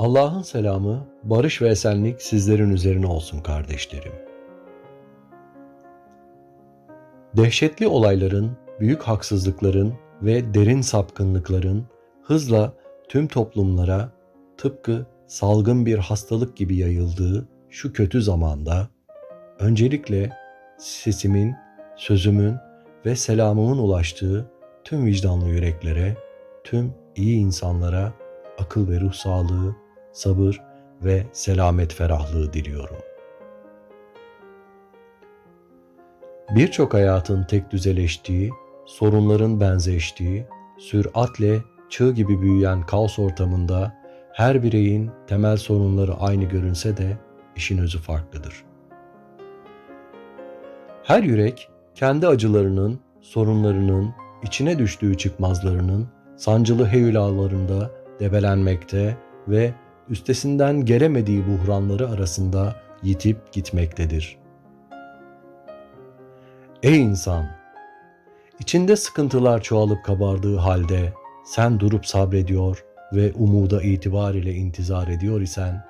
Allah'ın selamı, barış ve esenlik sizlerin üzerine olsun kardeşlerim. Dehşetli olayların, büyük haksızlıkların ve derin sapkınlıkların hızla tüm toplumlara tıpkı salgın bir hastalık gibi yayıldığı şu kötü zamanda öncelikle sesimin, sözümün ve selamımın ulaştığı tüm vicdanlı yüreklere, tüm iyi insanlara akıl ve ruh sağlığı, sabır ve selamet ferahlığı diliyorum. Birçok hayatın tek düzeleştiği, sorunların benzeştiği, süratle çığ gibi büyüyen kaos ortamında her bireyin temel sorunları aynı görünse de işin özü farklıdır. Her yürek kendi acılarının, sorunlarının, içine düştüğü çıkmazlarının sancılı heyulalarında debelenmekte ve üstesinden gelemediği buhranları arasında yitip gitmektedir. Ey insan! İçinde sıkıntılar çoğalıp kabardığı halde sen durup sabrediyor ve umuda itibar ile intizar ediyor isen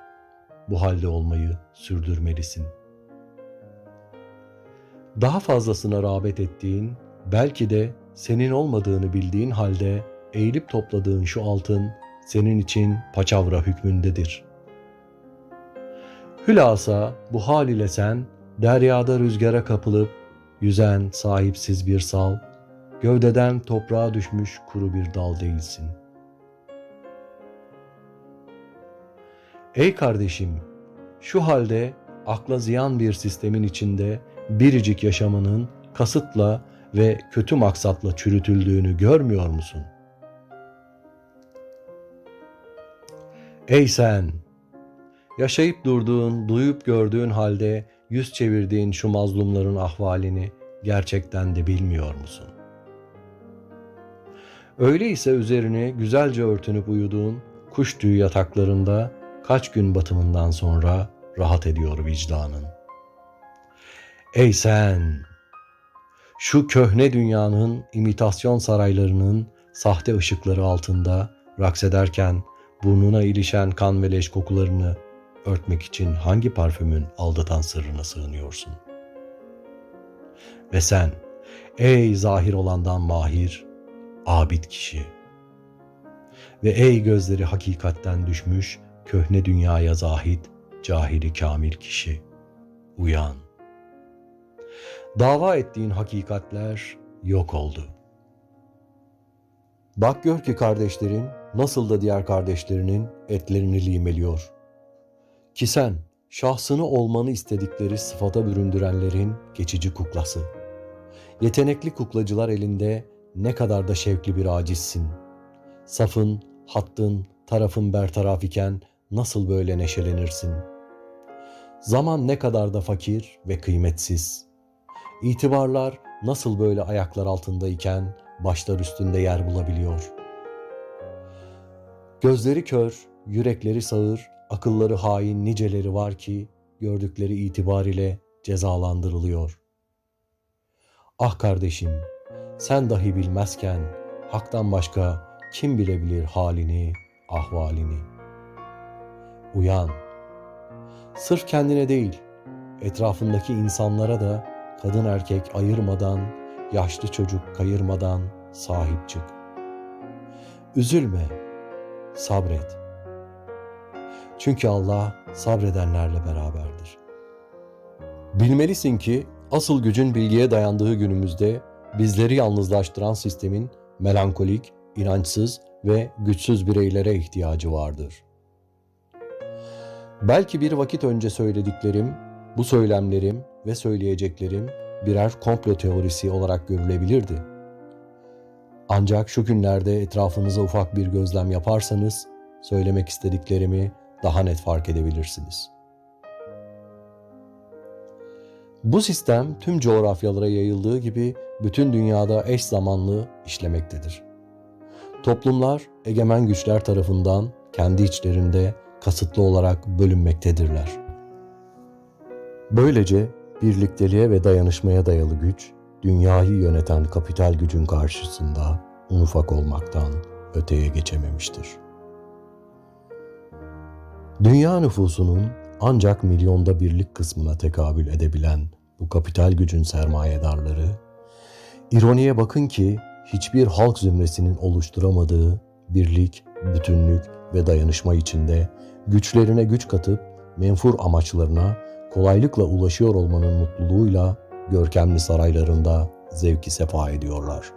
bu halde olmayı sürdürmelisin. Daha fazlasına rağbet ettiğin, belki de senin olmadığını bildiğin halde eğilip topladığın şu altın senin için paçavra hükmündedir. Hülasa bu hal ile sen deryada rüzgara kapılıp yüzen sahipsiz bir sal, gövdeden toprağa düşmüş kuru bir dal değilsin. Ey kardeşim, şu halde akla ziyan bir sistemin içinde biricik yaşamının kasıtla ve kötü maksatla çürütüldüğünü görmüyor musun? Ey sen! Yaşayıp durduğun, duyup gördüğün halde yüz çevirdiğin şu mazlumların ahvalini gerçekten de bilmiyor musun? Öyleyse üzerine güzelce örtünüp uyuduğun kuş tüyü yataklarında kaç gün batımından sonra rahat ediyor vicdanın. Ey sen! Şu köhne dünyanın imitasyon saraylarının sahte ışıkları altında raks ederken burnuna ilişen kan ve leş kokularını örtmek için hangi parfümün aldatan sırrına sığınıyorsun? Ve sen, ey zahir olandan mahir, abid kişi ve ey gözleri hakikatten düşmüş köhne dünyaya zahit, cahili kamil kişi, uyan. Dava ettiğin hakikatler yok oldu. Bak gör ki kardeşlerin nasıl da diğer kardeşlerinin etlerini limeliyor. Ki sen şahsını olmanı istedikleri sıfata büründürenlerin geçici kuklası. Yetenekli kuklacılar elinde ne kadar da şevkli bir acizsin. Safın, hattın, tarafın bertaraf iken nasıl böyle neşelenirsin? Zaman ne kadar da fakir ve kıymetsiz. İtibarlar nasıl böyle ayaklar altındayken başlar üstünde yer bulabiliyor? Gözleri kör, yürekleri sağır, akılları hain niceleri var ki gördükleri itibar ile cezalandırılıyor. Ah kardeşim, sen dahi bilmezken haktan başka kim bilebilir halini, ahvalini? Uyan. Sırf kendine değil, etrafındaki insanlara da kadın erkek ayırmadan, yaşlı çocuk kayırmadan sahip çık. Üzülme, sabret. Çünkü Allah sabredenlerle beraberdir. Bilmelisin ki asıl gücün bilgiye dayandığı günümüzde bizleri yalnızlaştıran sistemin melankolik, inançsız ve güçsüz bireylere ihtiyacı vardır. Belki bir vakit önce söylediklerim, bu söylemlerim ve söyleyeceklerim birer komplo teorisi olarak görülebilirdi. Ancak şu günlerde etrafınıza ufak bir gözlem yaparsanız söylemek istediklerimi daha net fark edebilirsiniz. Bu sistem tüm coğrafyalara yayıldığı gibi bütün dünyada eş zamanlı işlemektedir. Toplumlar egemen güçler tarafından kendi içlerinde kasıtlı olarak bölünmektedirler. Böylece birlikteliğe ve dayanışmaya dayalı güç, dünyayı yöneten kapital gücün karşısında un ufak olmaktan öteye geçememiştir. Dünya nüfusunun ancak milyonda birlik kısmına tekabül edebilen bu kapital gücün sermayedarları, ironiye bakın ki hiçbir halk zümresinin oluşturamadığı birlik, bütünlük ve dayanışma içinde güçlerine güç katıp menfur amaçlarına kolaylıkla ulaşıyor olmanın mutluluğuyla görkemli saraylarında zevki sefa ediyorlar.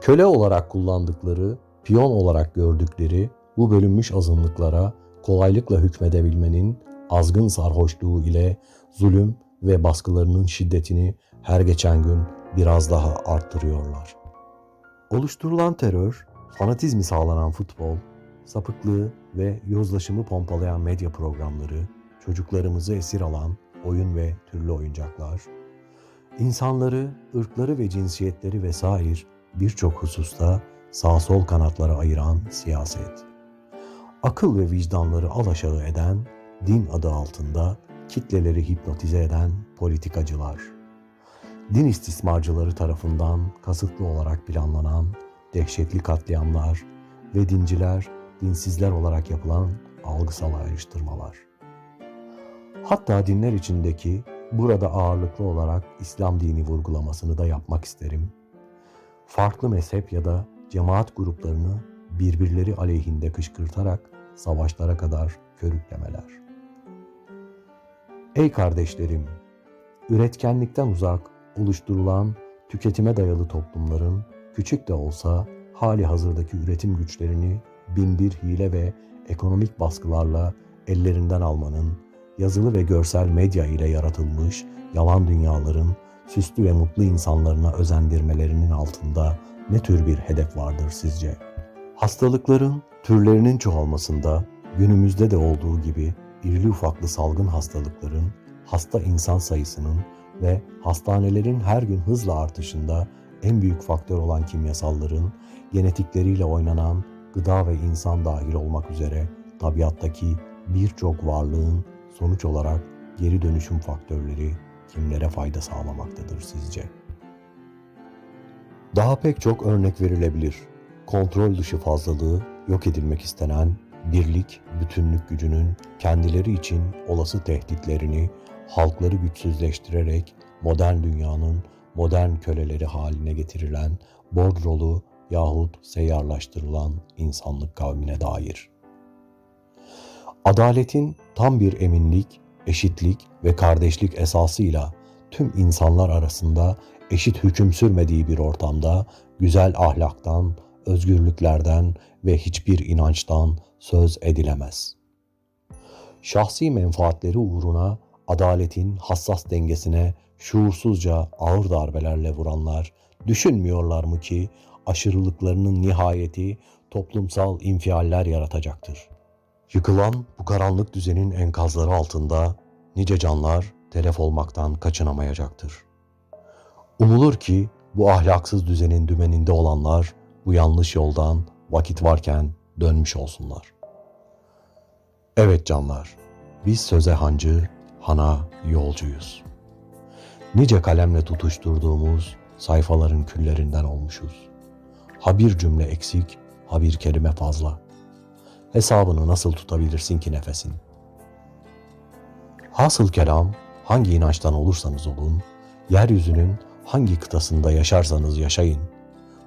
Köle olarak kullandıkları, piyon olarak gördükleri bu bölünmüş azınlıklara kolaylıkla hükmedebilmenin azgın sarhoşluğu ile zulüm ve baskılarının şiddetini her geçen gün biraz daha arttırıyorlar. Oluşturulan terör, fanatizmi sağlanan futbol, sapıklığı ve yozlaşımı pompalayan medya programları, çocuklarımızı esir alan oyun ve türlü oyuncaklar, insanları, ırkları ve cinsiyetleri vesaire birçok hususta sağ sol kanatlara ayıran siyaset, akıl ve vicdanları alaşağı eden, din adı altında kitleleri hipnotize eden politikacılar, din istismarcıları tarafından kasıtlı olarak planlanan dehşetli katliamlar ve dinciler, dinsizler olarak yapılan algısal ayrıştırmalar. Hatta dinler içindeki burada ağırlıklı olarak İslam dini vurgulamasını da yapmak isterim. Farklı mezhep ya da cemaat gruplarını birbirleri aleyhinde kışkırtarak savaşlara kadar körüklemeler. Ey kardeşlerim, üretkenlikten uzak oluşturulan tüketime dayalı toplumların küçük de olsa hali hazırdaki üretim güçlerini bin bir hile ve ekonomik baskılarla ellerinden almanın, yazılı ve görsel medya ile yaratılmış yalan dünyaların süslü ve mutlu insanlarına özendirmelerinin altında ne tür bir hedef vardır sizce? Hastalıkların türlerinin çoğalmasında günümüzde de olduğu gibi irili ufaklı salgın hastalıkların, hasta insan sayısının ve hastanelerin her gün hızla artışında en büyük faktör olan kimyasalların genetikleriyle oynanan gıda ve insan dahil olmak üzere tabiattaki birçok varlığın sonuç olarak geri dönüşüm faktörleri kimlere fayda sağlamaktadır sizce? Daha pek çok örnek verilebilir. Kontrol dışı fazlalığı yok edilmek istenen birlik, bütünlük gücünün kendileri için olası tehditlerini halkları güçsüzleştirerek modern dünyanın modern köleleri haline getirilen bordrolu yahut seyyarlaştırılan insanlık kavmine dair. Adaletin tam bir eminlik, eşitlik ve kardeşlik esasıyla tüm insanlar arasında eşit hüküm sürmediği bir ortamda güzel ahlaktan, özgürlüklerden ve hiçbir inançtan söz edilemez. Şahsi menfaatleri uğruna adaletin hassas dengesine şuursuzca ağır darbelerle vuranlar düşünmüyorlar mı ki aşırılıklarının nihayeti toplumsal infialler yaratacaktır. Yıkılan bu karanlık düzenin enkazları altında nice canlar telef olmaktan kaçınamayacaktır. Umulur ki bu ahlaksız düzenin dümeninde olanlar bu yanlış yoldan vakit varken dönmüş olsunlar. Evet canlar, biz söze hancı, hana yolcuyuz. Nice kalemle tutuşturduğumuz sayfaların küllerinden olmuşuz. Ha bir cümle eksik, ha bir kelime fazla. Hesabını nasıl tutabilirsin ki nefesin? Hasıl kelam, hangi inançtan olursanız olun, yeryüzünün hangi kıtasında yaşarsanız yaşayın,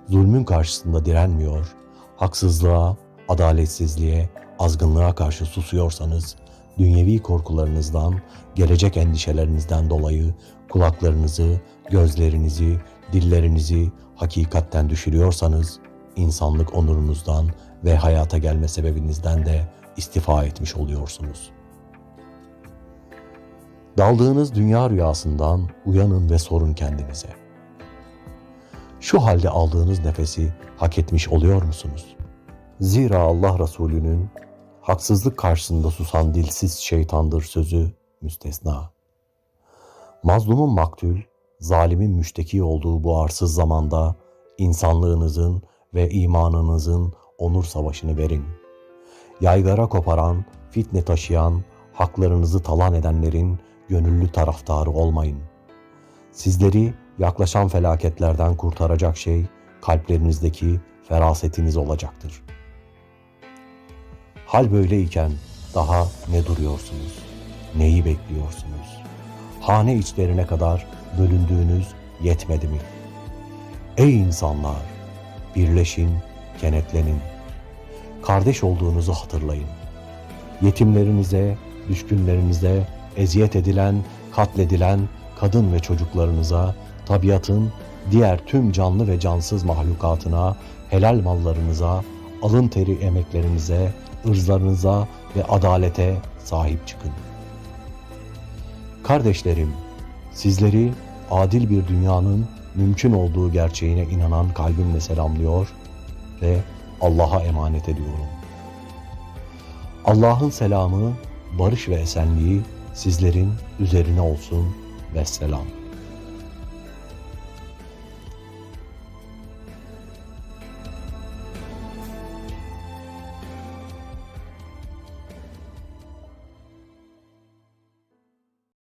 zulmün karşısında direnmiyor, haksızlığa, adaletsizliğe, azgınlığa karşı susuyorsanız, dünyevi korkularınızdan, gelecek endişelerinizden dolayı kulaklarınızı, gözlerinizi, dillerinizi hakikatten düşürüyorsanız, insanlık onurunuzdan ve hayata gelme sebebinizden de istifa etmiş oluyorsunuz. Daldığınız dünya rüyasından uyanın ve sorun kendinize. Şu halde aldığınız nefesi hak etmiş oluyor musunuz? Zira Allah Resulü'nün haksızlık karşısında susan dilsiz şeytandır sözü müstesna. Mazlumun maktul, zalimin müşteki olduğu bu arsız zamanda insanlığınızın ve imanınızın onur savaşını verin. Yaygara koparan, fitne taşıyan, haklarınızı talan edenlerin gönüllü taraftarı olmayın. Sizleri yaklaşan felaketlerden kurtaracak şey kalplerinizdeki ferasetiniz olacaktır. Hal böyleyken daha ne duruyorsunuz? Neyi bekliyorsunuz? Hane içlerine kadar bölündüğünüz yetmedi mi? Ey insanlar! Birleşin, kenetlenin. Kardeş olduğunuzu hatırlayın. Yetimlerinize, düşkünlerinize, eziyet edilen, katledilen kadın ve çocuklarınıza, tabiatın diğer tüm canlı ve cansız mahlukatına, helal mallarınıza, alın teri emeklerinize, ırzlarınıza ve adalete sahip çıkın. Kardeşlerim, sizleri adil bir dünyanın mümkün olduğu gerçeğine inanan kalbimle selamlıyor ve Allah'a emanet ediyorum. Allah'ın selamı, barış ve esenliği sizlerin üzerine olsun ve selam.